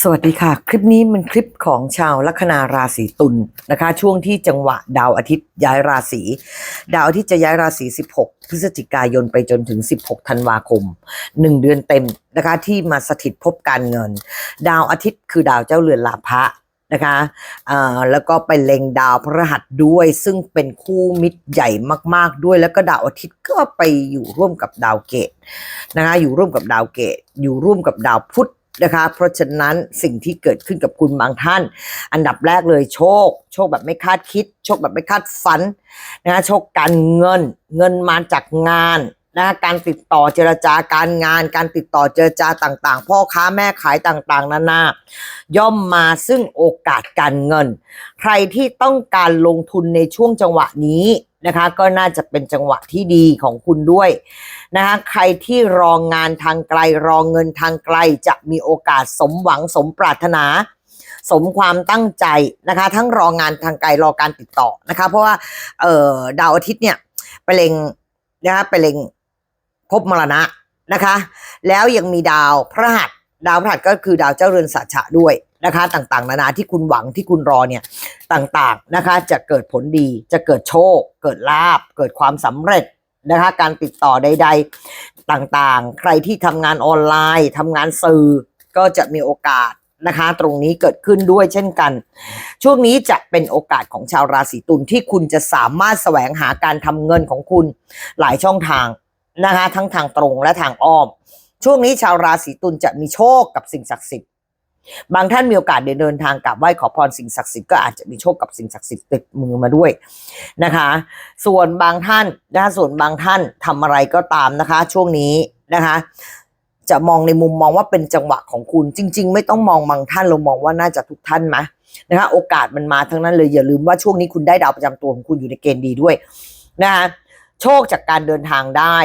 สวัสดีค่ะ คลิปนี้มันคลิปของชาวลัคนาราศีตุลนะคะ ช่วงที่จังหวะดาวอาทิตย์ย้ายราศีดาวอาทิตย์จะย้ายราศี 16 พฤศจิกายนไปจนถึง 16 ธันวาคม 1 เดือนเต็มนะคะที่มาสถิตภพการเงิน ดาวอาทิตย์คือดาวเจ้าเรือนลาภะนะคะอ่าแล้วก็ไปเล็งดาวพฤหัสด้วย ซึ่งเป็นคู่มิตรใหญ่มากๆด้วย แล้วก็ดาวอาทิตย์ก็ไปอยู่ร่วมกับดาวเกตนะคะอยู่ร่วมกับดาวเกตอยู่ร่วมกับดาวพุธ นะคะ เพราะฉะนั้นสิ่งที่เกิดขึ้นกับคุณบางท่าน อันดับแรกเลยโชค โชคแบบไม่คาดคิด โชคแบบไม่คาดฝันนะคะโชคการเงิน เงินมาจากงานนะการติดต่อเจรจาการงาน การติดต่อเจรจาต่างๆ พ่อค้าแม่ขายต่างๆนานาย่อมมาซึ่งโอกาสการเงิน ใครที่ต้องการลงทุนในช่วงจังหวะนี้ นะคะ ก็น่าจะเป็นจังหวะที่ดีของคุณด้วยนะคะใครที่รองงานทางไกลรองเงินทางไกลจะมีโอกาสสมหวังสมปรารถนา สมความตั้งใจนะคะ ทั้งรองงานทางไกลรอการติดต่อนะคะ เพราะว่าเอ่อดาวอาทิตย์เนี่ยไปเล็งนะคะไปเล็งภพบมรณะนะคะ แล้วยังมีดาวพระหัสดาวพระหัสก็คือดาวเจ้าเรือนสัจฉะด้วย นะคะ ต่างๆ นานาที่คุณหวังที่คุณรอเนี่ยต่างๆนะคะ จะเกิดผลดีจะเกิดโชค เกิดลาบ เกิดความสำเร็จนะคะ การติดต่อใด ๆต่างๆ ใครที่ทำงานออนไลน์ทำงานสื่อก็จะมีโอกาสนะคะ ตรงนี้เกิดขึ้นด้วยเช่นกัน ช่วงนี้จะเป็นโอกาสของชาวราศีตุลที่คุณจะสามารถแสวงหาการทำเงินของคุณหลายช่องทางนะคะ ทั้งทางตรงและทางอ้อม ช่วงนี้ชาวราศีตุลจะมีโชคกับสิ่งศักดิ์สิทธิ์ บางท่านมีโอกาสเดินทางกลับไหว้ขอพรสิ่งศักดิ์สิทธิ์ก็อาจจะมีโชคกับสิ่งศักดิ์สิทธิ์ติดมือมาด้วยนะคะ ส่วนบางท่านนะคะส่วนบางท่านทำอะไรก็ตามนะคะ ช่วงนี้นะคะ จะมองในมุมมองว่าเป็นจังหวะของคุณจริง ๆ ไม่ต้องมองบางท่านเรามองว่าน่าจะทุกท่านไหมนะคะโอกาสมันมาทั้งนั้นเลยอย่าลืมว่าช่วงนี้คุณได้ดาวประจำตัวของคุณอยู่ในเกณฑ์ดีด้วยนะคะโชคจากการเดินทางได้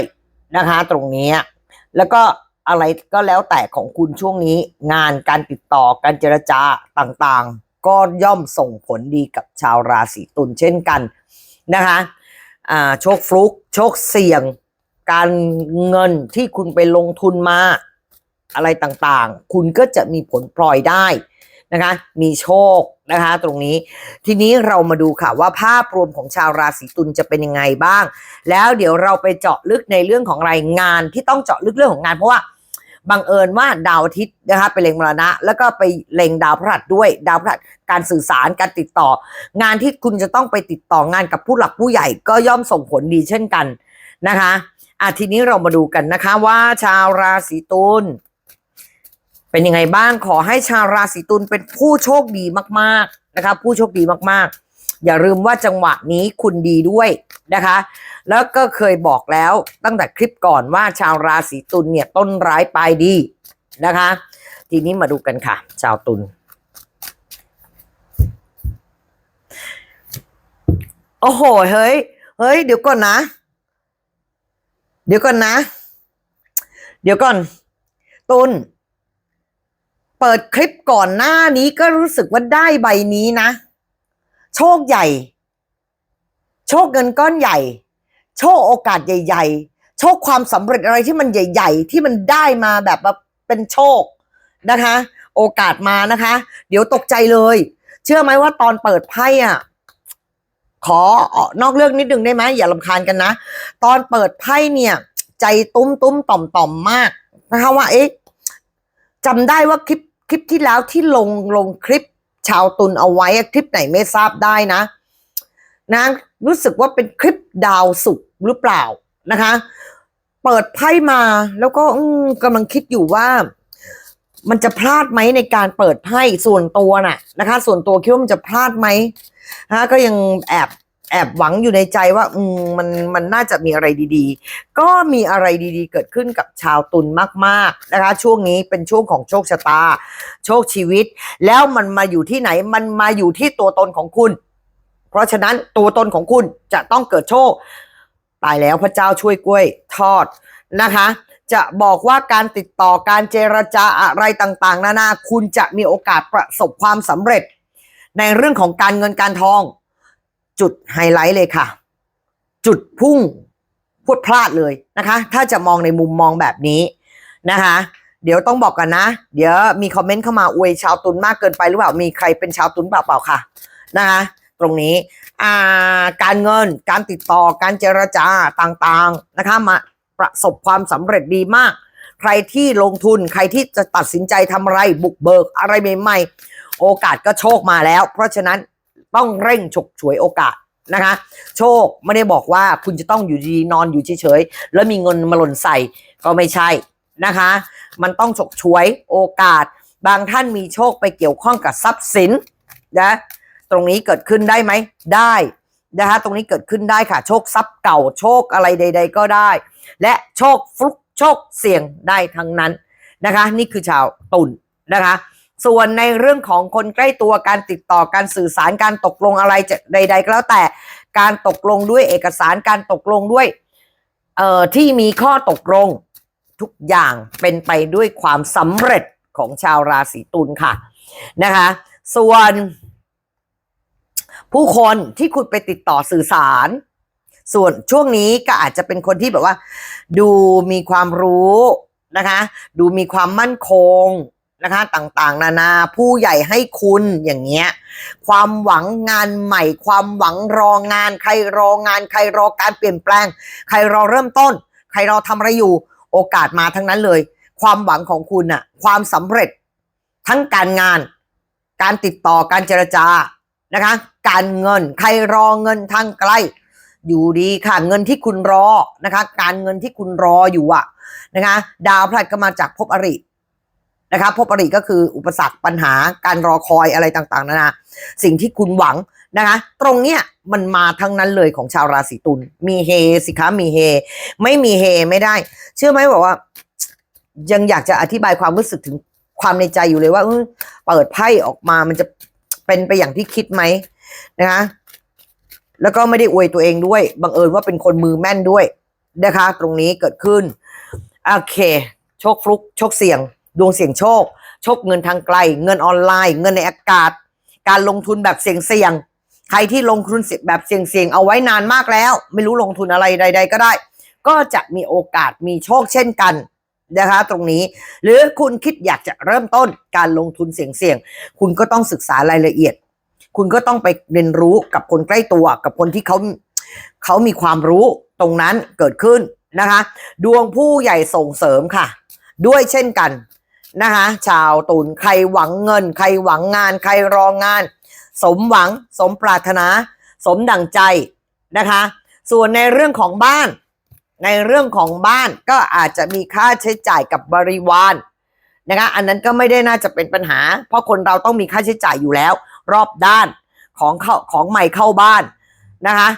นะคะ ตรงนี้แล้วก็ อะไรก็แล้วแต่ของคุณช่วงนี้ งานการติดต่อการเจรจาต่างๆ ก็ย่อมส่งผลดีกับชาวราศีตุลเช่นกันนะคะอ่าโชคฟลุกโชคเสี่ยง การเงินที่คุณไปลงทุนมา อะไรต่างๆ คุณก็จะมีผลพลอยได้ นะคะ มีโชคนะคะ ตรงนี้ ทีนี้เรามาดูค่ะว่าภาพรวมของชาวราศีตุลจะเป็นยังไงบ้าง แล้วเดี๋ยวเราไปเจาะลึกในเรื่องของรายงานที่ต้องเจาะลึกเรื่องของงานเพราะว่าบังเอิญว่าดาวอาทิตย์นะคะไปเล็งมรณะ แล้วก็ไปเล็งดาวพฤหัสด้วย ดาวพฤหัสการสื่อสารการติดต่อ งานที่คุณจะต้องไปติดต่องานกับผู้หลักผู้ใหญ่ก็ย่อมส่งผลดีเช่นกันนะคะอะทีนี้เรามาดูกันนะคะว่าชาวราศีตุล เป็นยังไงบ้างขอให้ชาวราศีตุลเป็นผู้โชคดีมากๆนะคะผู้โชคดีมากๆ อย่าลืมว่าจังหวะนี้คุณดีด้วยนะคะ แล้วก็เคยบอกแล้วตั้งแต่คลิปก่อนว่าชาวราศีตุลเนี่ยต้นร้ายปลายดีนะคะ ทีนี้มาดูกันค่ะ ชาวตุลโอ้โหเฮ้ยเฮ้ย เดี๋ยวก่อนนะ เดี๋ยวก่อนนะ เดี๋ยวก่อนตุล เปิดคลิปก่อนหน้านี้ก็รู้สึกว่าได้ใบนี้นะ โชคใหญ่ โชคเงินก้อนใหญ่ โชคโอกาสใหญ่ ๆ โชคความสำเร็จอะไรที่มันใหญ่ ๆ ที่มันได้มาแบบเป็นโชคนะคะ โอกาสมานะคะ เดี๋ยวตกใจเลย เชื่อไหมว่าตอนเปิดไพ่อะขอนอกเรื่องนิดนึงได้ไหมอย่าลำคาญกันนะ ตอนเปิดไพ่เนี่ย ใจตุ้มตุ้มต่อมต่อมมากนะคะว่าเอ๊ะจำได้ว่าคลิป คลิปที่แล้วที่ลงลงคลิปชาวตุนเอาไว้คลิปไหนไม่ทราบได้นะนะรู้สึกว่าเป็นคลิปดาวสุกหรือเปล่านะคะ เปิดไพ่มาแล้วก็กำลังคิดอยู่ว่า มันจะพลาดไหมในการเปิดไพ่ส่วนตัวน่ะนะคะ ส่วนตัวคิดว่ามันจะพลาดไหมฮะก็ยังแอบ แอบหวังอยู่ในใจว่าอืมมันมันน่าจะมีอะไรดีๆ ก็มีอะไรดีๆ เกิดขึ้นกับชาวตุลมากๆนะคะ ช่วงนี้เป็นช่วงของโชคชะตา โชคชีวิต แล้วมันมาอยู่ที่ไหนมันมาอยู่ที่ตัวตนของคุณ เพราะฉะนั้นตัวตนของคุณจะต้องเกิดโชค ตายแล้วพระเจ้าช่วยกล้วยทอดนะคะ จะบอกว่าการติดต่อการเจรจาอะไรต่างๆ นานาคุณจะมีโอกาสประสบความสำเร็จ ในเรื่องของการเงินการทอง จุดไฮไลท์เลยค่ะ จุดพุ่งพูดพลาดเลยนะคะ ถ้าจะมองในมุมมองแบบนี้นะคะ เดี๋ยวต้องบอกกันนะ เดี๋ยวมีคอมเมนต์เข้ามาอวยชาวตุนมากเกินไปหรือเปล่ามีใครเป็นชาวตุนเปล่าเปล่าค่ะนะคะ ตรงนี้อ่าการเงินการติดต่อการเจรจาต่างๆนะคะมาประสบความสำเร็จดีมาก ใครที่ลงทุนใครที่จะตัดสินใจทำอะไรบุกเบิกอะไรใหม่ๆโอกาสก็โชคมาแล้ว เพราะฉะนั้น ต้องเร่งฉกฉวยโอกาสนะคะ โชคไม่ได้บอกว่าคุณจะต้องอยู่ดีนอนอยู่เฉยๆแล้วมีเงินมาหล่นใส่ก็ไม่ใช่นะคะ มันต้องฉกฉวยโอกาส บางท่านมีโชคไปเกี่ยวข้องกับทรัพย์สินนะตรงนี้เกิดขึ้นได้ไหมได้นะคะตรงนี้เกิดขึ้นได้ค่ะ โชคทรัพย์เก่าโชคอะไรใด ๆ ก็ได้ และโชคฟลุกโชคเสี่ยงได้ทั้งนั้นนะคะ นี่คือชาวตุลนะคะ ส่วนในเรื่องของคนใกล้ตัวการติดต่อการสื่อสารการตกลงอะไรจะใด ๆ ก็แล้วแต่การตกลงด้วยเอกสารการตกลงด้วยเอ่อที่มีข้อตกลงทุกอย่างเป็นไปด้วยความสำเร็จของชาวราศีตุลค่ะนะคะ ส่วนผู้คนที่คุณไปติดต่อสื่อสาร ส่วนช่วงนี้ก็อาจจะเป็นคนที่แบบว่า ดูมีความรู้นะคะ ดูมีความมั่นคง นะคะต่างๆ นานาผู้ใหญ่ให้คุณอย่างเงี้ยความหวังงานใหม่ ความหวังรองาน ใครรองาน ใครรอการเปลี่ยนแปลง ใครรอเริ่มต้น ใครรอทำอะไรอยู่ โอกาสมาทั้งนั้นเลย ความหวังของคุณน่ะความสำเร็จ ทั้งการงาน การติดต่อการเจรจานะคะ การเงินใครรอเงินทางไกล อยู่ดีค่ะเงินที่คุณรอนะคะ การเงินที่คุณรออยู่อะนะคะ ดาวพฤหัสก็มาจากภพอริ นะคะภพอริก็คืออุปสรรคปัญหาการรอคอยอะไรต่างๆนานาสิ่งที่คุณหวังนะคะตรงเนี้ยมันมาทั้งนั้นเลยของชาวราศีตุลมีเฮสิคะมีเฮ ไม่มีเฮไม่ได้ เชื่อไหมบอกว่า ยังอยากจะอธิบายความรู้สึกถึงความในใจอยู่เลยว่าเปิดไพ่ออกมามันจะเป็นไปอย่างที่คิดไหมนะคะแล้วก็ไม่ได้อวยตัวเองด้วยบังเอิญว่าเป็นคนมือแม่นด้วยนะคะ ตรงนี้เกิดขึ้นโอเค โชคฟลุกโชคเสี่ยง ดวงเสี่ยงโชค โชคเงินทางไกล เงินออนไลน์ เงินในอากาศ การลงทุนแบบเสี่ยงเสี่ยงใครที่ลงทุนแบบเสี่ยงเสี่ยงเอาไว้นานมากแล้ว ไม่รู้ลงทุนอะไรใด ๆ ก็ได้ ก็จะมีโอกาสมีโชคเช่นกันนะคะตรงนี้หรือคุณคิดอยากจะเริ่มต้นการลงทุนเสี่ยงๆคุณก็ต้องศึกษารายละเอียด คุณก็ต้องไปเรียนรู้กับคนใกล้ตัวกับคนที่เขาเขามีความรู้ตรงนั้นเกิดขึ้นนะคะ ดวงผู้ใหญ่ส่งเสริมค่ะ ด้วยเช่นกัน นะคะ ชาวตุลใครหวังเงิน ใครหวังงาน ใครรองงาน สมหวังสมปรารถนา สมดังใจนะคะ ส่วนในเรื่องของบ้าน ในเรื่องของบ้านก็อาจจะมีค่าใช้จ่ายกับบริวารนะคะอันนั้นก็ไม่ได้น่าจะเป็นปัญหา เพราะคนเราต้องมีค่าใช้จ่ายอยู่แล้ว รอบด้านของเข้าของใหม่เข้าบ้านนะคะ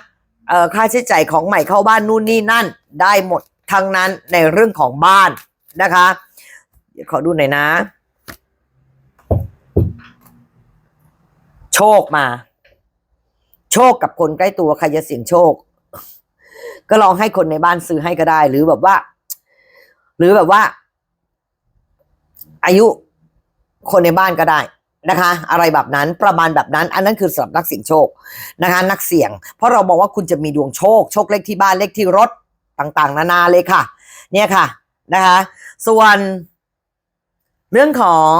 เอ่อค่าใช้จ่ายของใหม่เข้าบ้านนู่นนี่นั่นได้หมดทั้งนั้นในเรื่องของบ้านนะคะ เดี๋ยวขอดูหน่อยนะ โชคมา โชคกับคนใกล้ตัวใครจะเสี่ยงโชค ก็ลองให้คนในบ้านซื้อให้ก็ได้ หรือแบบว่า หรือแบบว่า อายุคนในบ้านก็ได้นะคะ อะไรแบบนั้นประมาณแบบนั้น อันนั้นคือสำหรับนักเสี่ยงโชคนะคะ นักเสี่ยง เพราะเราบอกว่าคุณจะมีดวงโชค โชคเลขที่บ้านเลขที่รถต่างๆ นานาเลยค่ะ เนี่ยค่ะนะคะ ส่วน เรื่องของ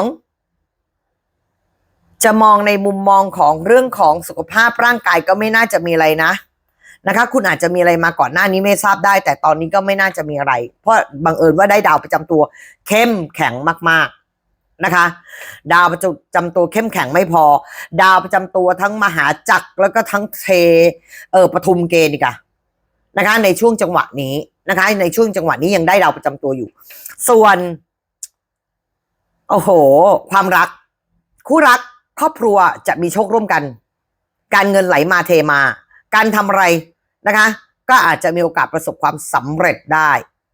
จะมองในมุมมองของเรื่องของสุขภาพร่างกายก็ไม่น่าจะมีอะไรนะนะคะ คุณอาจจะมีอะไรมาก่อนหน้านี้ไม่ทราบได้ แต่ตอนนี้ก็ไม่น่าจะมีอะไร เพราะบังเอิญว่าได้ดาวประจำตัว เข้มแข็งมาก ๆนะคะ ดาวประจำตัวเข้มแข็งไม่พอ ดาวประจำตัวทั้งมหาจักรแล้วก็ทั้งเทเออปทุมเกณฑ์อีกอะนะคะ ในช่วงจังหวะนี้นะคะ ในช่วงจังหวะนี้ยังได้ดาวประจำตัวอยู่ ส่วน โอ้โห ความรัก คู่รักครอบครัวจะมีโชคร่วมกัน การเงินไหลมาเทมา การทำอะไรนะคะ ก็อาจจะมีโอกาสประสบความสำเร็จได้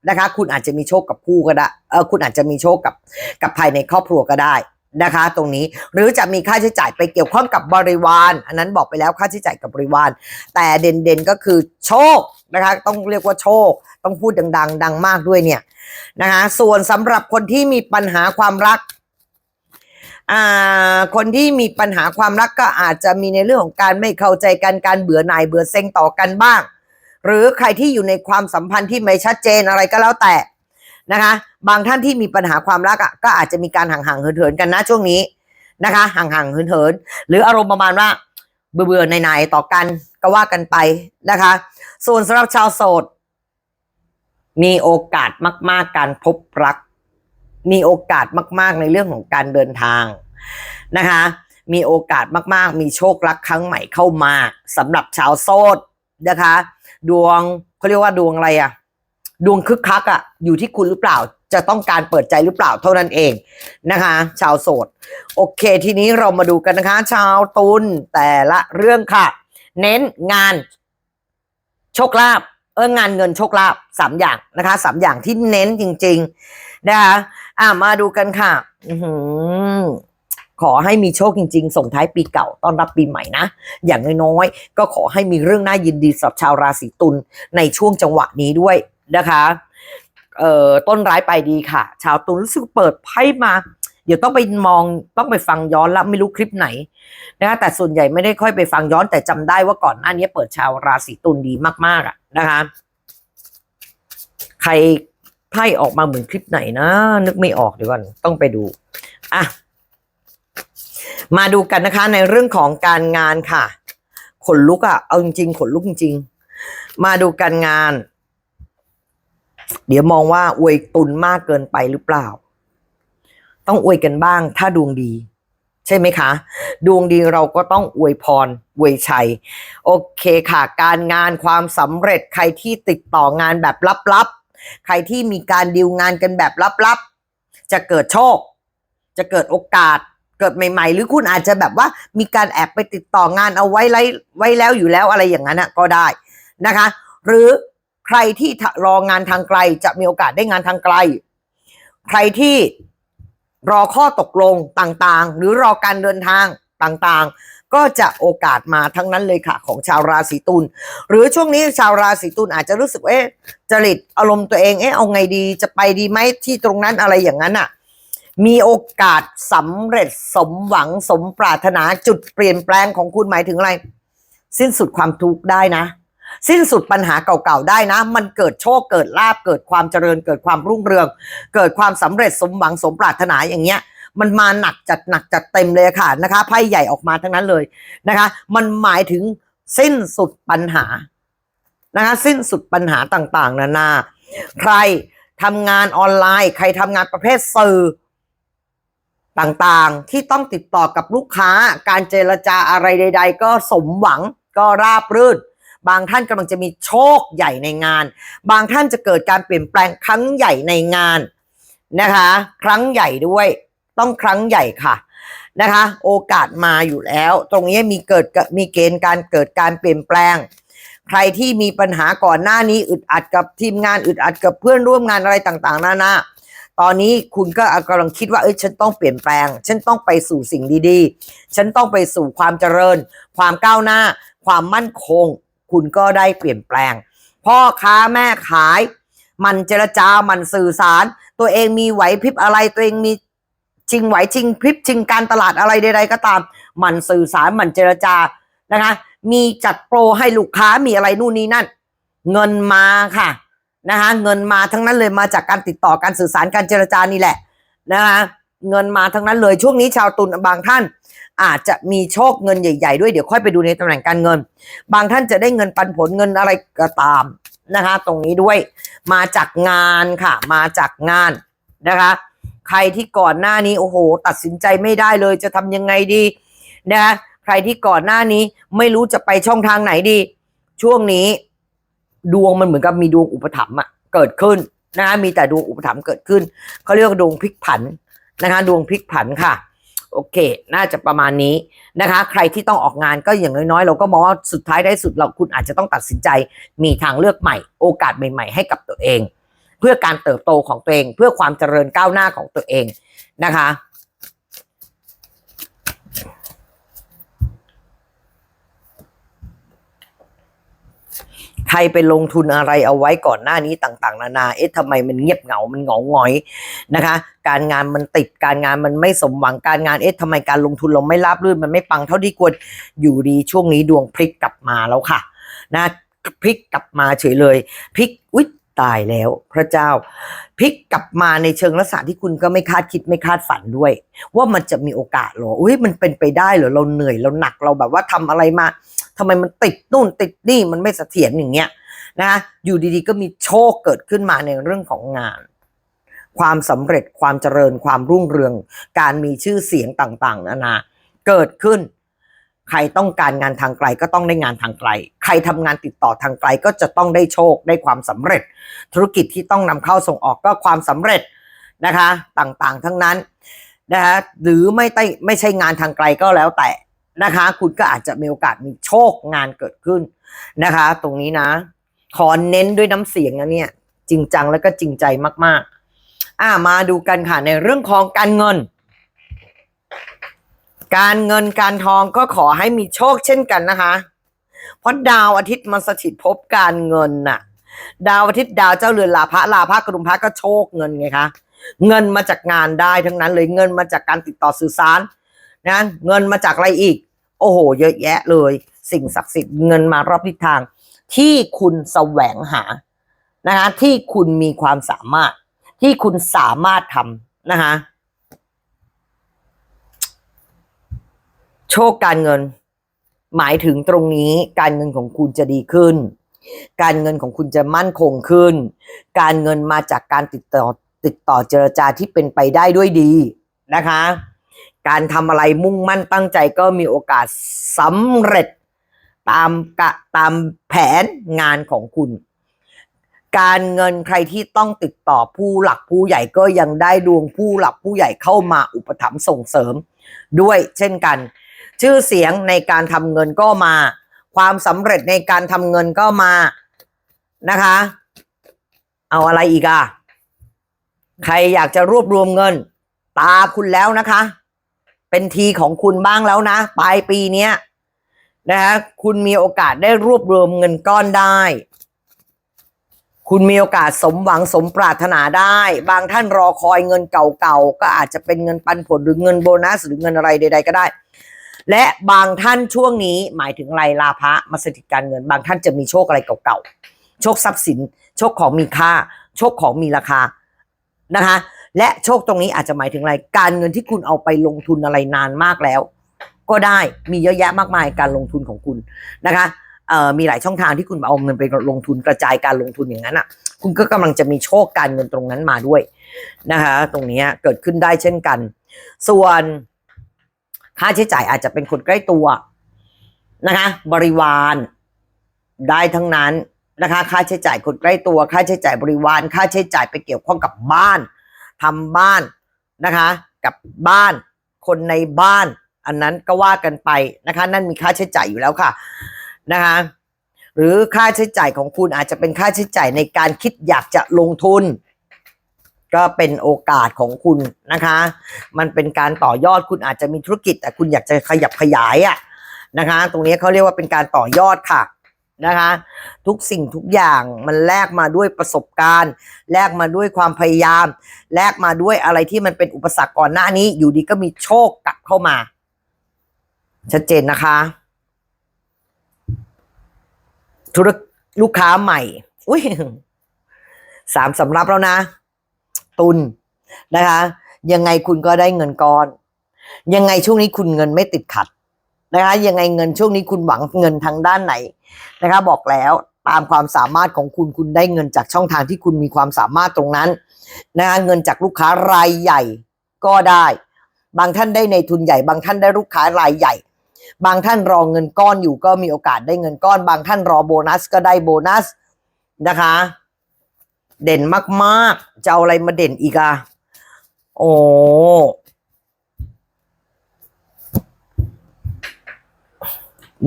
นะคะ คุณอาจจะมีโชคกับคู่ก็ได้เออคุณอาจจะมีโชคกับกับภายในครอบครัวก็ได้นะคะ ตรงนี้หรือจะมีค่าใช้จ่ายไปเกี่ยวข้องกับบริวาร อันนั้นบอกไปแล้วค่าใช้จ่ายกับบริวาร แต่เด่นๆก็คือโชคนะคะ ต้องเรียกว่าโชค ต้องพูดดัง ๆ ดังมากด้วยเนี่ย นะคะส่วนสำหรับคนที่มีปัญหาความรักอ่าคนที่มีปัญหาความรักก็อาจจะมีในเรื่องของการไม่เข้าใจกันการเบื่อหน่ายเบื่อเซ็งต่อกันบ้าง หรือใครที่อยู่ในความสัมพันธ์ที่ไม่ชัดเจนอะไรก็แล้วแต่นะคะ บางท่านที่มีปัญหาความรักก็อาจจะมีการห่างๆเหินๆกันนะช่วงนี้นะคะห่างๆเหินๆหรืออารมณ์ประมาณว่าเบื่อๆในๆต่อกันก็ว่ากันไปนะคะ ส่วนสำหรับชาวโสด มีโอกาสมาก ๆ การพบรัก มีโอกาสมาก ๆ ในเรื่องของการเดินทางนะคะ มีโอกาสมาก ๆ มีโชครักครั้งใหม่เข้ามาสำหรับชาวโสดนะคะ ดวงเขาเรียกว่าดวงอะไรอะดวงคึกคักอะอยู่ที่คุณหรือเปล่าจะต้องการเปิดใจหรือเปล่าเท่านั้นเองนะคะ ชาวโสด โอเค ทีนี้เรามาดูกันนะคะ ชาวตุลแต่ละเรื่องค่ะ เน้นงาน โชคลาภ งานเงินโชคลาภสามอย่างนะคะสามอย่างที่เน้นจริง ๆ นะคะอ่ามาดูกันค่ะอืขอให้มีโชคจริง ๆ ส่งท้ายปีเก่าต้อนรับปีใหม่นะ อย่างน้อยๆ ก็ขอให้มีเรื่องน่ายินดีสำหรับชาวราศีตุลในช่วงจังหวะนี้ด้วยนะคะ เอ่อต้นร้ายไปดีค่ะ ชาวตุลรู้สึกเปิดไพ่มา เดี๋ยวต้องไปมองต้องไปฟังย้อนแล้วไม่รู้คลิปไหนนะคะแต่ส่วนใหญ่ไม่ได้ค่อยไปฟังย้อนแต่จำได้ว่าก่อนหน้านี้เปิดชาวราศีตุลดีมากๆอะนะคะใครไพ่ออกมาเหมือนคลิปไหนนะ นึกไม่ออกเดี๋ยวก่อนต้องไปดูอะมาดูกันนะคะในเรื่องของการงานค่ะ ขนลุกอะ่ะเอาจริงๆขนลุกจริงๆ มาดูการงาน เดี๋ยวมองว่าอวยตุนมากเกินไปหรือเปล่า ต้องอวยกันบ้าง ถ้าดวงดี ใช่ไหมคะ ดวงดีเราก็ต้องอวยพรอวยชัย โอเคค่ะ การงานความสำเร็จใครที่ติดต่องานแบบลับๆ ใครที่มีการดีลงานกันแบบลับๆ จะเกิดโชค จะเกิดโอกาสเกิดใหม่ ๆ หรือคุณอาจจะแบบว่ามีการแอบไปติดต่องานเอาไว้ไว้ไว้แล้วอยู่แล้วอะไรอย่างนั้นก็ได้นะคะ หรือใครที่รองานทางไกลจะมีโอกาสได้งานทางไกล ใครที่ รอข้อตกลงต่างๆ หรือรอการเดินทางต่างๆ ก็จะโอกาสมาทั้งนั้นเลยค่ะ ของชาวราศีตุลหรือช่วงนี้ชาวราศีตุลอาจจะรู้สึกว่าเอ๊ะจริตอารมณ์ตัวเองเอ๊ะเอาไงดีจะไปดีไหมที่ตรงนั้นอะไรอย่างนั้นอะมีโอกาสสำเร็จสมหวังสมปรารถนาจุดเปลี่ยนแปลงของคุณหมายถึงอะไร สิ้นสุดความทุกข์ได้นะ สิ้นสุดปัญหาเก่าๆได้นะ มันเกิดโชคเกิดลาบเกิดความเจริญ เกิดความรุ่งเรือง เกิดความสำเร็จสมหวังสมปรารถนาอย่างเงี้ย มันมาหนักจัดหนักจัดเต็มเลยค่ะนะคะไพ่ใหญ่ออกมาทั้งนั้นเลยนะคะ มันหมายถึงสิ้นสุดปัญหานะคะ สิ้นสุดปัญหาต่างๆ นานา ใครทำงานออนไลน์ ใครทำงานประเภทสื่อต่างๆ ที่ต้องติดต่อกับลูกค้า การเจรจาอะไรใด ๆ ก็สมหวังก็ราบรื่น บางท่านกำลังจะมีโชคใหญ่ในงาน บางท่านจะเกิดการเปลี่ยนแปลงครั้งใหญ่ในงานนะคะ ครั้งใหญ่ด้วย ต้องครั้งใหญ่ค่ะนะคะ โอกาสมาอยู่แล้ว ตรงนี้มีเกิดมีเกณฑ์การเกิดการเปลี่ยนแปลง ใครที่มีปัญหาก่อนหน้านี้อึดอัดกับทีมงานอึดอัดกับเพื่อนร่วมงานอะไรต่างๆนานาตอนนี้คุณก็กำลังคิดว่าเอ้ยฉันต้องเปลี่ยนแปลง ฉันต้องไปสู่สิ่งดีๆ ฉันต้องไปสู่ความเจริญ ความก้าวหน้า ความมั่นคง คุณก็ได้เปลี่ยนแปลง พ่อค้าแม่ขาย มันเจรจา มันสื่อสาร ตัวเองมีไหวพริบอะไรตัวเองมีจริงไหวจริงพริบจริงการตลาดอะไรใดๆก็ตาม มันสื่อสารมันเจรจานะคะ มีจัดโปรให้ลูกค้ามีอะไรนู่นนี่นั่น เงินมาค่ะนะคะเงินมาทั้งนั้นเลยมาจากการติดต่อการสื่อสารการเจรจานี่แหละนะคะเงินมาทั้งนั้นเลยช่วงนี้ชาวตุลบางท่าน อาจจะมีโชคเงินใหญ่ๆด้วยเดี๋ยวค่อยไปดูในตำแหน่งการเงิน บางท่านจะได้เงินปันผลเงินอะไรก็ตามนะคะ ตรงนี้ด้วยมาจากงานค่ะ มาจากงานนะคะ ใครที่ก่อนหน้านี้โอ้โห ตัดสินใจไม่ได้เลยจะทำยังไงดีนะคะใครที่ก่อนหน้านี้ไม่รู้จะไปช่องทางไหนดี ช่วงนี้ ดวงมันเหมือนกับมีดวงอุปถัมภ์อะเกิดขึ้นนะคะมีแต่ดวงอุปถัมภ์เกิดขึ้นเขาเรียกว่าดวงพลิกผันนะคะ ดวงพลิกผันค่ะ โอเค น่าจะประมาณนี้นะคะ ใครที่ต้องออกงานก็อย่างน้อยๆ เราก็มองว่าสุดท้ายได้สุดเราคุณอาจจะต้องตัดสินใจ มีทางเลือกใหม่ โอกาสใหม่ ๆ ให้กับตัวเอง เพื่อการเติบโตของตัวเอง เพื่อความเจริญก้าวหน้าของตัวเองนะคะ ใครไปลงทุนอะไรเอาไว้ก่อนหน้านี้ต่าง ๆ นานา เอ๊ะทำไมมันเงียบเหงา มันเหงาหงอยนะคะ การงานมันติด การงานมันไม่สมหวัง การงาน เอ๊ะทำไมการลงทุนเราไม่ราบรื่น มันไม่ปังเท่าที่ควร อยู่ดีช่วงนี้ดวงพลิกกลับมาแล้วค่ะ นะพลิกกลับมาเฉยเลย พลิก อุ๊ยตายแล้วพระเจ้าพลิกกลับมาในเชิงลักษณะที่คุณก็ไม่คาดคิดไม่คาดฝันด้วย ว่ามันจะมีโอกาสหรออุ้ยมันเป็นไปได้เหรอเราเหนื่อยเราหนักเราแบบว่าทำอะไรมา ทำไมมันติดนู่นติดนี่มันไม่เสถียรอย่างเงี้ยนะอยู่ดีๆก็มีโชคเกิดขึ้นมาในเรื่องของงาน ความสำเร็จความเจริญความรุ่งเรือง การมีชื่อเสียงต่างๆนานาเกิดขึ้น ใครต้องการงานทางไกลก็ต้องได้งานทางไกล ใครทำงานติดต่อทางไกลก็จะต้องได้โชคได้ความสำเร็จ ธุรกิจที่ต้องนำเข้าส่งออกก็ความสำเร็จนะคะ ต่างๆ ทั้งนั้นนะคะหรือไม่ได้ไม่ใช่งานทางไกลก็แล้วแต่ นะคะ คุณก็อาจจะมีโอกาสมีโชคงานเกิดขึ้นนะคะ ตรงนี้นะ ขอเน้นด้วยน้ำเสียงนะเนี่ย จริงจังแล้วก็จริงใจมาก ๆ อ่ามาดูกันค่ะในเรื่องของการเงิน การเงินการทองก็ขอให้มีโชคเช่นกันนะคะ เพราะดาวอาทิตย์มาสถิตภพการเงินน่ะ ดาวอาทิตย์ดาวเจ้าเรือนลาภะลาภะกรุมภะก็โชคเงินไงคะเงินมาจากงานได้ทั้งนั้นเลยเงินมาจากการติดต่อสื่อสารนะเงินมาจากอะไรอีก โอ้โห เยอะแยะเลย สิ่งศักดิ์สิทธิ์เงินมารอบทิศทาง ที่คุณแสวงหานะคะที่คุณมีความสามารถ ที่คุณสามารถทำนะคะโชคการเงิน หมายถึงตรงนี้การเงินของคุณจะดีขึ้น การเงินของคุณจะมั่นคงขึ้น การเงินมาจากการติดต่อติดต่อเจรจาที่เป็นไปได้ด้วยดีนะคะ การทำอะไรมุ่งมั่นตั้งใจก็มีโอกาสสำเร็จตามกะตามแผนงานของคุณ การเงินใครที่ต้องติดต่อผู้หลักผู้ใหญ่ก็ยังได้ดวงผู้หลักผู้ใหญ่เข้ามาอุปถัมภ์ส่งเสริม ด้วยเช่นกัน ชื่อเสียงในการทำเงินก็มา ความสำเร็จในการทำเงินก็มานะคะ เอาอะไรอีกอะใครอยากจะรวบรวมเงิน ตาคุณแล้วนะคะ เป็นทีของคุณบ้างแล้วนะปลายปีเนี้ยนะคะคุณมีโอกาสได้รวบรวมเงินก้อนได้ คุณมีโอกาสสมหวังสมปรารถนาได้ บางท่านรอคอยเงินเก่าๆก็อาจจะเป็นเงินปันผลหรือเงินโบนัสหรือเงินอะไรใด ๆ ก็ได้ และบางท่านช่วงนี้หมายถึงไรลาภะมาสถิตการเงิน บางท่านจะมีโชคอะไรเก่าๆโชคทรัพย์สิน โชคของมีค่า โชคของมีราคานะคะ และโชคตรงนี้อาจจะหมายถึงอะไร การเงินที่คุณเอาไปลงทุนอะไรนานมากแล้ว ก็ได้มีเยอะแยะมากมายการลงทุนของคุณนะคะมีหลายช่องทางที่คุณเอาเงินไปลงทุนกระจายการลงทุนอย่างนั้นอะ คุณก็กำลังจะมีโชคการเงินตรงนั้นมาด้วยนะคะ ตรงนี้เกิดขึ้นได้เช่นกัน ส่วนค่าใช้จ่ายอาจจะเป็นคนใกล้ตัวนะคะ บริวารได้ทั้งนั้นนะคะ ค่าใช้จ่ายคนใกล้ตัว ค่าใช้จ่ายบริวาร ค่าใช้จ่ายไปเกี่ยวข้องกับบ้าน ทำบ้านนะคะ กับบ้านคนในบ้าน อันนั้นก็ว่ากันไปนะคะ นั่นมีค่าใช้จ่ายอยู่แล้วค่ะนะคะหรือค่าใช้จ่ายของคุณอาจจะเป็นค่าใช้จ่ายในการคิดอยากจะลงทุน ก็เป็นโอกาสของคุณนะคะ มันเป็นการต่อยอดคุณอาจจะมีธุรกิจ แต่คุณอยากจะขยับขยายอะนะคะ ตรงนี้เขาเรียกว่าเป็นการต่อยอดค่ะ นะคะ ทุกสิ่งทุกอย่างมันแลกมาด้วยประสบการณ์ แลกมาด้วยความพยายาม แลกมาด้วยอะไรที่มันเป็นอุปสรรคก่อนหน้านี้ อยู่ดีก็มีโชคกลับเข้ามา ชัดเจนนะคะ ธุรลูกค้าใหม่ อุ้ยสามสำรับแล้วนะ ตุนนะคะ ยังไงคุณก็ได้เงินก้อน ยังไงช่วงนี้คุณเงินไม่ติดขัด นะคะยังไงเงินช่วงนี้คุณหวังเงินทางด้านไหนนะคะบอกแล้วตามความสามารถของคุณคุณได้เงินจากช่องทางที่คุณมีความสามารถตรงนั้นนะคะเงินจากลูกค้ารายใหญ่ก็ได้ บางท่านได้ในทุนใหญ่ บางท่านได้ลูกค้ารายใหญ่ บางท่านรอเงินก้อนอยู่ก็มีโอกาสได้เงินก้อน บางท่านรอโบนัสก็ได้โบนัสนะคะ เด่นมากๆจะเอาอะไรมาเด่นอีกอะโอ้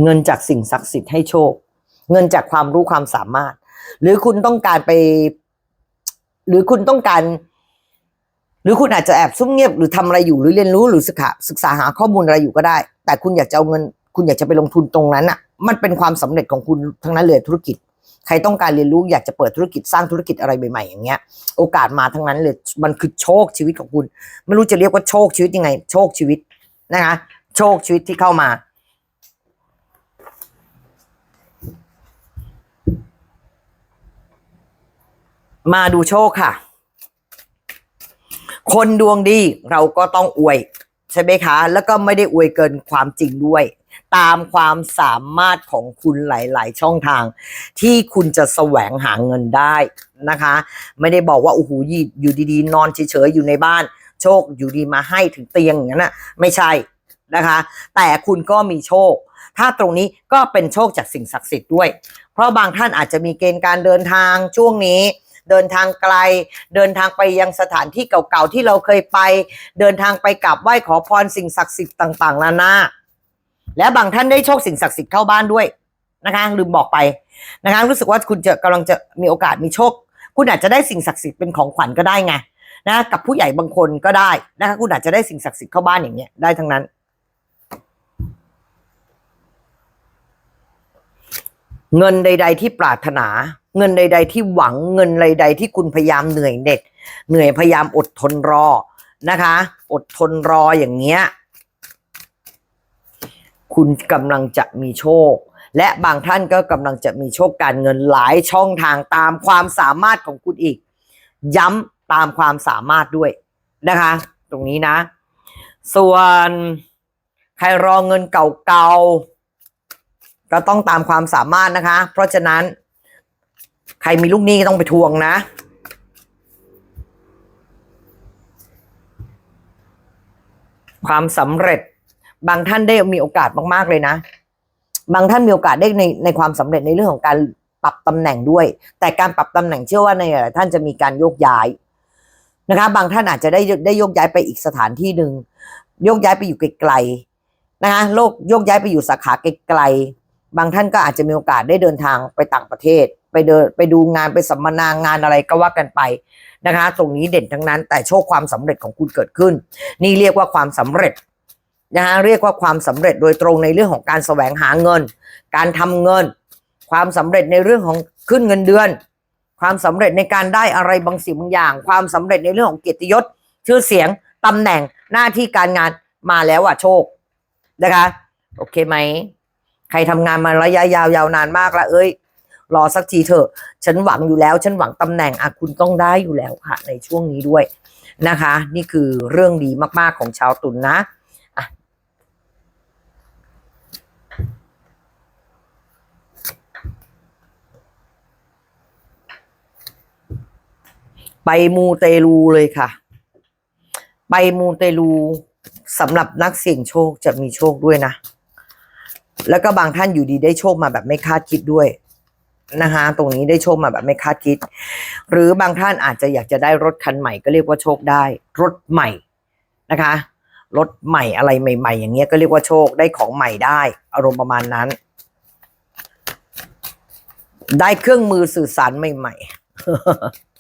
เงินจากสิ่งศักดิ์สิทธิ์ให้โชค เงินจากความรู้ความสามารถ หรือคุณต้องการไป หรือคุณต้องการ หรือคุณอาจจะแอบซุ่มเงียบหรือทำอะไรอยู่หรือเรียนรู้หรือศึกษาศึกษาหาข้อมูลอะไรอยู่ก็ได้ แต่คุณอยากจะเอาเงิน คุณอยากจะไปลงทุนตรงนั้นอะ มันเป็นความสำเร็จของคุณทั้งนั้นเลยธุรกิจใครต้องการเรียนรู้อยากจะเปิดธุรกิจสร้างธุรกิจอะไรใหม่ๆอย่างเงี้ย โอกาสมาทั้งนั้นเลยมันคือโชคชีวิตของคุณ ไม่รู้จะเรียกว่าโชคชีวิตยังไง โชคชีวิตนะคะ โชคชีวิตที่เข้ามา มาดูโชคค่ะ คนดวงดีเราก็ต้องอวย ใช่ไหมคะ แล้วก็ไม่ได้อวยเกินความจริงด้วย ตามความสามารถของคุณหลาย ๆ ช่องทาง ที่คุณจะแสวงหาเงินได้นะคะ ไม่ได้บอกว่าโอ้โหอยู่อยู่ดี ๆ นอนเฉย ๆ อยู่ในบ้าน โชคอยู่ดีมาให้ถึงเตียงอย่างนั้นนะไม่ใช่นะคะ แต่คุณก็มีโชค ถ้าตรงนี้ก็เป็นโชคจากสิ่งศักดิ์สิทธิ์ด้วย เพราะบางท่านอาจจะมีเกณฑ์การเดินทางช่วงนี้ เดินทางไกล เดินทางไปยังสถานที่เก่าๆที่เราเคยไป เดินทางไปกราบไหว้ขอพรสิ่งศักดิ์สิทธิ์ต่างๆนานาและบางท่านได้โชคสิ่งศักดิ์สิทธิ์เข้าบ้านด้วยนะคะลืมบอกไปนะคะรู้สึกว่าคุณจะกำลังจะมีโอกาสมีโชค คุณอาจจะได้สิ่งศักดิ์สิทธิ์เป็นของขวัญก็ได้ไงนะกับผู้ใหญ่บางคนก็ได้นะคะคุณอาจจะได้สิ่งศักดิ์สิทธิ์เข้าบ้านอย่างเงี้ยได้ทั้งนั้น เงินใด ๆ ที่ปรารถนา เงินใด ๆ ที่หวังเงินใด ๆ ที่คุณพยายามเหนื่อยเหน็ด เหนื่อยพยายามอดทนรอนะคะ อดทนรออย่างเงี้ยคุณกำลังจะมีโชค และบางท่านก็กำลังจะมีโชคการเงินหลายช่องทางตามความสามารถของคุณอีก ย้ำตามความสามารถด้วยนะคะ ตรงนี้นะ ส่วนใครรอเงินเก่าๆ ก็ต้องตามความสามารถนะคะ เพราะฉะนั้น ใครมีลูกหนี้ก็ต้องไปทวงนะ ความสำเร็จบางท่านได้มีโอกาสมาก ๆ เลยนะ บางท่านมีโอกาสได้ในในความสำเร็จในเรื่องของการปรับตำแหน่งด้วย แต่การปรับตำแหน่งเชื่อว่าในหลายท่านจะมีการโยกย้ายนะคะ บางท่านอาจจะได้ได้โยกย้ายไปอีกสถานที่หนึ่งโยกย้ายไปอยู่ไกลๆนะคะโลกโยกย้ายไปอยู่สาขาไกลๆ บางท่านก็อาจจะมีโอกาสได้เดินทางไปต่างประเทศ ไปเดินไปดูงานไปสัมมนางานอะไรก็ว่ากันไปนะคะ ตรงนี้เด่นทั้งนั้น แต่โชคความสำเร็จของคุณเกิดขึ้น นี่เรียกว่าความสำเร็จนะฮะเรียกว่าความสำเร็จโดยตรงในเรื่องของการแสวงหาเงิน การทำเงิน ความสำเร็จในเรื่องของขึ้นเงินเดือน ความสำเร็จในการได้อะไรบางสิ่งบางอย่าง ความสำเร็จในเรื่องของเกียรติยศ ชื่อเสียงตำแหน่งหน้าที่การงานมาแล้วอะโชคนะคะ โอเคไหม ใครทำงานมาระยะยาวยาวนานมากละเอ้ย รอสักทีเถอะ ฉันหวังอยู่แล้ว ฉันหวังตำแหน่งอะคุณต้องได้อยู่แล้วค่ะ ในช่วงนี้ด้วยนะคะ นี่คือเรื่องดีมาก ๆ ของชาวตุลนนะไปมูเตลูเลยค่ะ ไปมูเตลูสำหรับนักเสี่ยงโชคจะมีโชคด้วยนะ แล้วก็บางท่านอยู่ดีได้โชคมาแบบไม่คาดคิดด้วยนะคะตรงนี้ได้โชคมาแบบไม่คาดคิด หรือบางท่านอาจจะอยากจะได้รถคันใหม่ก็เรียกว่าโชคได้ รถใหม่นะคะรถใหม่อะไรใหม่ ๆ อย่างเงี้ยก็เรียกว่าโชคได้ของใหม่ได้ อารมณ์ประมาณนั้น ได้เครื่องมือสื่อสารใหม่ ๆ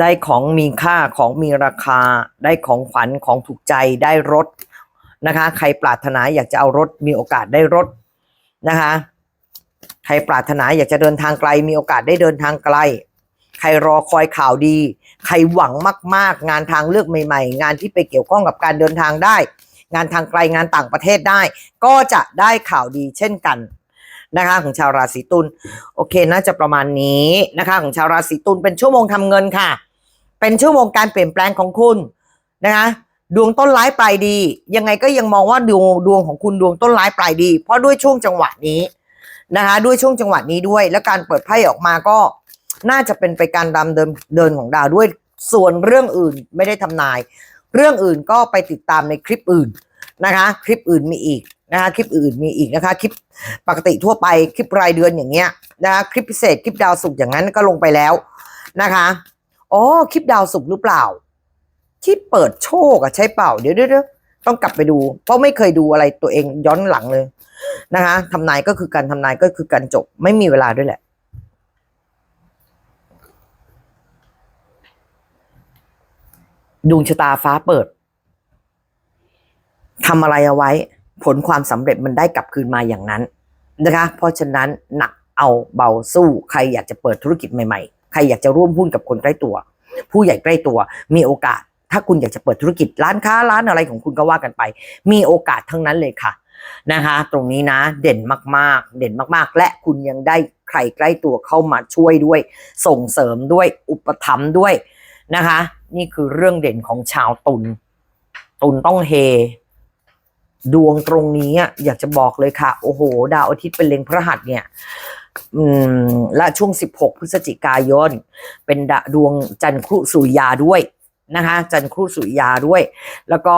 ได้ของมีค่าของมีราคา ได้ของขวัญของถูกใจได้รถนะคะ ใครปรารถนาอยากจะเอารถมีโอกาสได้รถนะคะ ใครปรารถนาอยากจะเดินทางไกล มีโอกาสได้เดินทางไกล ใครรอคอยข่าวดี ใครหวังมาก ๆ งานทางเลือกใหม่ ๆ งานที่ไปเกี่ยวข้องกับการเดินทางได้ งานทางไกลงานต่างประเทศได้ ก็จะได้ข่าวดีเช่นกัน นะคะของชาวราศีตุลโอเคน่าจะประมาณนี้นะคะของชาวราศีตุลเป็นชั่วโมงทำเงินค่ะ เป็นชั่วโมงการเปลี่ยนแปลงของคุณนะคะดวงต้นร้ายปลายดี ยังไงก็ยังมองว่าดวงดวงของคุณดวงต้นร้ายปลายดี เพราะด้วยช่วงจังหวะนี้นะคะด้วยช่วงจังหวะนี้ด้วย และการเปิดไพ่ออกมาก็น่าจะเป็นไปการดำเดินเดินของดาวด้วยส่วนเรื่องอื่นไม่ได้ทำนาย เรื่องอื่นก็ไปติดตามในคลิปอื่นนะคะ คลิปอื่นมีอีก นะคะคลิปอื่นมีอีกนะคะคลิปปกติทั่วไปคลิปรายเดือนอย่างเงี้ยนะคะคลิปพิเศษคลิปดาวสุกอย่างนั้นก็ลงไปแล้วนะคะอ๋อคลิปดาวสุกหรือเปล่า ที่เปิดโชคอะใช่เปล่าเดี๋ยวเดี๋ยวเดี๋ยวต้องกลับไปดู เพราะไม่เคยดูอะไรตัวเองย้อนหลังเลยนะคะทำนายก็คือการทำนายก็คือการจบไม่มีเวลาด้วยแหละดวงชะตาฟ้าเปิดทำอะไรเอาไว้ ผลความสำเร็จมันได้กลับคืนมาอย่างนั้นนะคะ เพราะฉะนั้นหนักเอาเบาสู้ใครอยากจะเปิดธุรกิจใหม่ๆ ใครอยากจะร่วมหุ้นกับคนใกล้ตัว ผู้ใหญ่ใกล้ตัวมีโอกาส ถ้าคุณอยากจะเปิดธุรกิจร้านค้าร้านอะไรของคุณก็ว่ากันไป มีโอกาสทั้งนั้นเลยค่ะนะคะ ตรงนี้นะเด่นมากๆ เด่นมากๆ และคุณยังได้ใครใกล้ตัวเข้ามาช่วยด้วย ส่งเสริมด้วยอุปถัมภ์ด้วยนะคะ นี่คือเรื่องเด่นของชาวตุลตุลต้องเฮ ดวงตรงนี้อยากจะบอกเลยค่ะ โอ้โห ดาวอาทิตย์เป็นเล็งพระหัสเนี่ยและช่วง 16 พฤศจิกายน เป็นดดวงจันทร์ครุสุริยาด้วยนะคะ จันทร์ครุสุริยาด้วย แล้วก็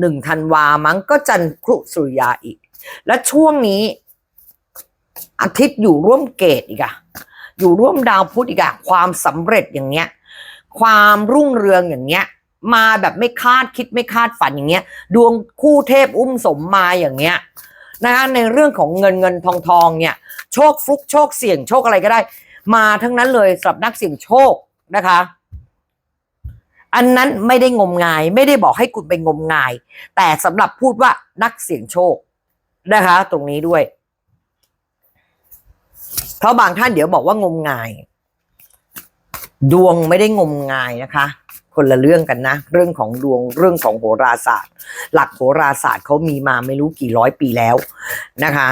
หนึ่งธันวามั้งก็จันทร์ครุสุริยาอีก และช่วงนี้ อาทิตย์อยู่ร่วมเกตอีกอะอยู่ร่วมดาวพุธอีกอะความสำเร็จอย่างเงี้ย ความรุ่งเรืองอย่างเงี้ย มาแบบไม่คาดคิดไม่คาดฝันอย่างเงี้ย ดวงคู่เทพอุ้มสมมาอย่างเงี้ยนะคะในเรื่องของเงินเงินทองทองเนี่ย โชคฟลุกโชคเสี่ยงโชคอะไรก็ได้ มาทั้งนั้นเลยสำหรับนักเสี่ยงโชคนะคะ อันนั้นไม่ได้งมงาย ไม่ได้บอกให้คุณไปงมงาย แต่สำหรับพูดว่านักเสี่ยงโชคนะคะ ตรงนี้ด้วยเพราะบางท่านเดี๋ยวบอกว่างมงาย ดวงไม่ได้งมงายนะคะ คนละเรื่องกันนะ เรื่องของดวงเรื่องของโหราศาสตร์ หลักโหราศาสตร์เขามีมาไม่รู้กี่ร้อยปีแล้วนะคะ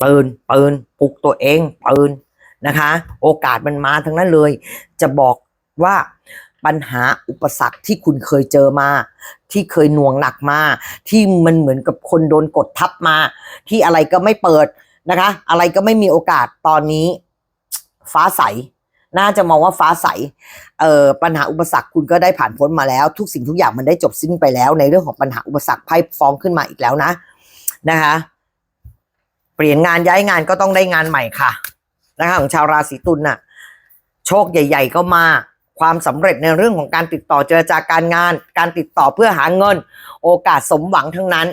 ปืนปืนปลุกตัวเองปืนนะคะ โอกาสมันมาทั้งนั้นเลย จะบอกว่าปัญหาอุปสรรคที่คุณเคยเจอมา ที่เคยหน่วงหนักมา ที่มันเหมือนกับคนโดนกดทับมา ที่อะไรก็ไม่เปิดนะคะ อะไรก็ไม่มีโอกาสตอนนี้ ฟ้าใส น่าจะมองว่าฟ้าใสเอ่อปัญหาอุปสรรคคุณก็ได้ผ่านพ้นมาแล้ว ทุกสิ่งทุกอย่างมันได้จบสิ้นไปแล้ว ในเรื่องของปัญหาอุปสรรคไพ่ฟ้องขึ้นมาอีกแล้วนะนะคะ เปลี่ยนงานย้ายงานก็ต้องได้งานใหม่ค่ะนะคะของชาวราศีตุลน่ะโชคใหญ่ ๆ ก็มาความสำเร็จในเรื่องของการติดต่อเจรจาการงาน การติดต่อเพื่อหาเงิน โอกาสสมหวังทั้งนั้น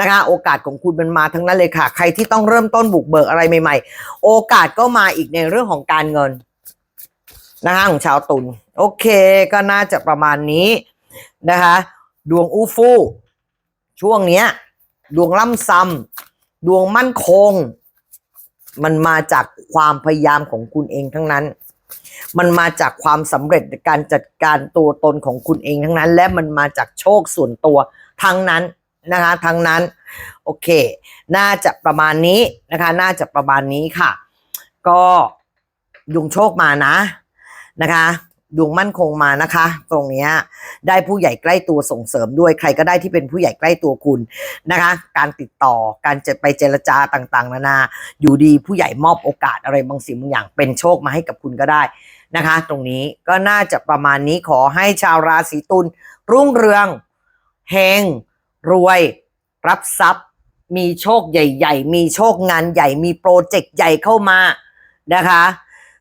นะคะโอกาสของคุณมันมาทั้งนั้นเลยค่ะ ใครที่ต้องเริ่มต้นบุกเบิกอะไรใหม่ๆ โอกาสก็มาอีกในเรื่องของการเงินนะคะของชาวตุลโอเคก็น่าจะประมาณนี้นะคะ ดวงอู้ฟู่ช่วงเนี้ย ดวงล่ำซ้ำดวงมั่นคง มันมาจากความพยายามของคุณเองทั้งนั้น มันมาจากความสำเร็จในการจัดการตัวตนของคุณเองทั้งนั้น และมันมาจากโชคส่วนตัวทั้งนั้น นะคะ ทั้งนั้น โอเค น่าจะประมาณนี้นะคะ น่าจะประมาณนี้ค่ะ ก็ดวงโชคมานะนะคะดวงมั่นคงมานะคะ ตรงนี้ได้ผู้ใหญ่ใกล้ตัวส่งเสริมด้วยใครก็ได้ที่เป็นผู้ใหญ่ใกล้ตัวคุณนะคะ การติดต่อการจะไปเจรจาต่างๆ นานา อยู่ดีผู้ใหญ่มอบโอกาสอะไรบางสิ่งบางอย่างเป็นโชคมาให้กับคุณก็ได้นะคะ ตรงนี้ก็น่าจะประมาณนี้ขอให้ชาวราศีตุลรุ่งเรืองเฮง รวย รับทรัพย์ มีโชคใหญ่ ๆ มีโชคงานใหญ่ มีโปรเจกต์ใหญ่เข้ามานะคะ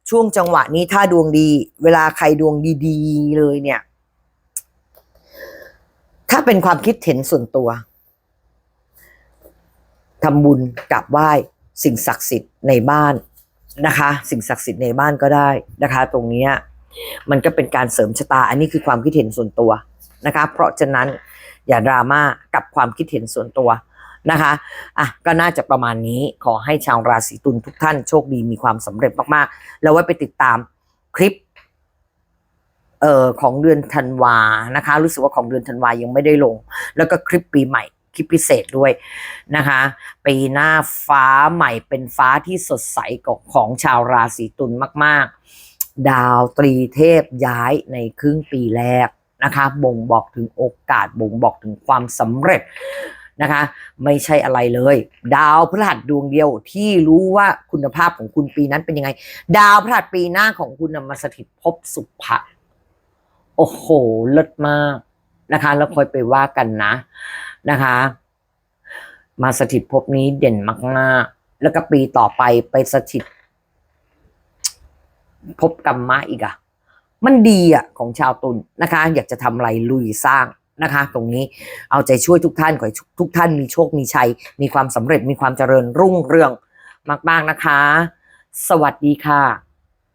ช่วงจังหวะนี้ถ้าดวงดี เวลาใครดวงดีๆเลยเนี่ย ถ้าเป็นความคิดเห็นส่วนตัวทำบุญกราบไหว้สิ่งศักดิ์สิทธิ์ในบ้านนะคะ สิ่งศักดิ์สิทธิ์ในบ้านก็ได้นะคะ ตรงนี้มันก็เป็นการเสริมชะตา อันนี้คือความคิดเห็นส่วนตัวนะคะ เพราะฉะนั้น อย่าดราม่ากับความคิดเห็นส่วนตัวนะคะอะก็น่าจะประมาณนี้ขอให้ชาวราศีตุลทุกท่านโชคดีมีความสำเร็จมากๆ แล้วไว้ไปติดตามคลิปเอ่อของเดือนธันวานะคะ รู้สึกว่าของเดือนธันวายังไม่ได้ลง แล้วก็คลิปปีใหม่คลิปพิเศษด้วยนะคะ ปีหน้าฟ้าใหม่เป็นฟ้าที่สดใสของของชาวราศีตุลมาก ๆ ดาวตรีเทพย้ายในครึ่งปีแรก นะคะบ่งบอกถึงโอกาสบ่งบอกถึงความสำเร็จนะคะ ไม่ใช่อะไรเลย ดาวพฤหัสดวงเดียวที่รู้ว่าคุณภาพของคุณปีนั้นเป็นยังไง ดาวพฤหัสปีหน้าของคุณมาสถิตภพสุภะโอ้โหเลิศมากนะคะ แล้วค่อยไปว่ากันนะนะคะ มาสถิตภพนี้เด่นมากๆ แล้วก็ปีต่อไปไปสถิตภพกรรมะอีกอะ มันดีอะของชาวตุลนะคะ อยากจะทำอะไรลุยสร้างนะคะ ตรงนี้เอาใจช่วยทุกท่านขอให้ทุกท่านมีโชคมีชัย มีความสำเร็จมีความเจริญรุ่งเรืองมากๆนะคะ สวัสดีค่ะ